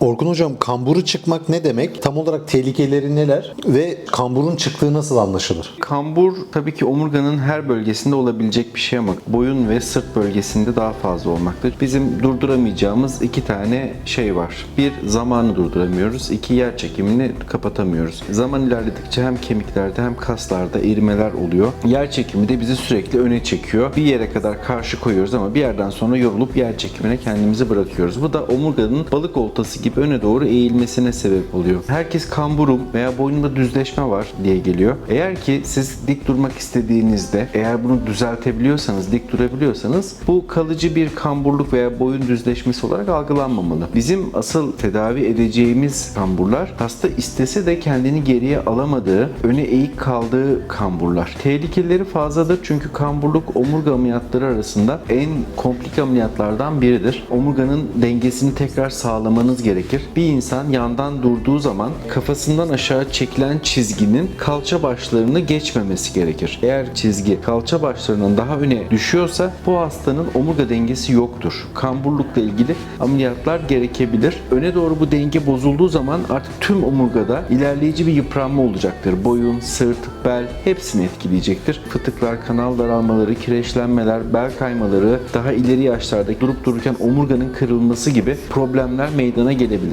Orkun Hocam kamburu çıkmak ne demek? Tam olarak tehlikeleri neler? Ve kamburun çıktığı nasıl anlaşılır? Kambur tabii ki omurganın her bölgesinde olabilecek bir şey ama boyun ve sırt bölgesinde daha fazla olmaktadır. Bizim durduramayacağımız iki tane şey var. Bir zamanı durduramıyoruz. iki yer çekimini kapatamıyoruz. Zaman ilerledikçe hem kemiklerde hem kaslarda erimeler oluyor. Yer çekimi de bizi sürekli öne çekiyor. Bir yere kadar karşı koyuyoruz ama bir yerden sonra yorulup yer çekimine kendimizi bırakıyoruz. Bu da omurganın balık oltası gibi öne doğru eğilmesine sebep oluyor. Herkes kamburum veya boynunda düzleşme var diye geliyor. Eğer ki siz dik durmak istediğinizde eğer bunu düzeltebiliyorsanız, dik durabiliyorsanız bu kalıcı bir kamburluk veya boyun düzleşmesi olarak algılanmamalı. Bizim asıl tedavi edeceğimiz kamburlar hasta istese de kendini geriye alamadığı, öne eğik kaldığı kamburlar. Tehlikeleri fazladır çünkü kamburluk omurga ameliyatları arasında en komplik ameliyatlardan biridir. Omurganın dengesini tekrar sağlamanız gerekir. Bir insan yandan durduğu zaman kafasından aşağı çekilen çizginin kalça başlarını geçmemesi gerekir. Eğer çizgi kalça başlarının daha öne düşüyorsa bu hastanın omurga dengesi yoktur. Kamburlukla ilgili ameliyatlar gerekebilir. Öne doğru bu denge bozulduğu zaman artık tüm omurgada ilerleyici bir yıpranma olacaktır. Boyun, sırt, bel hepsini etkileyecektir. Fıtıklar, kanal daralmaları, kireçlenmeler, bel kaymaları, daha ileri yaşlarda durup dururken omurganın kırılması gibi problemler meydana gelebilir.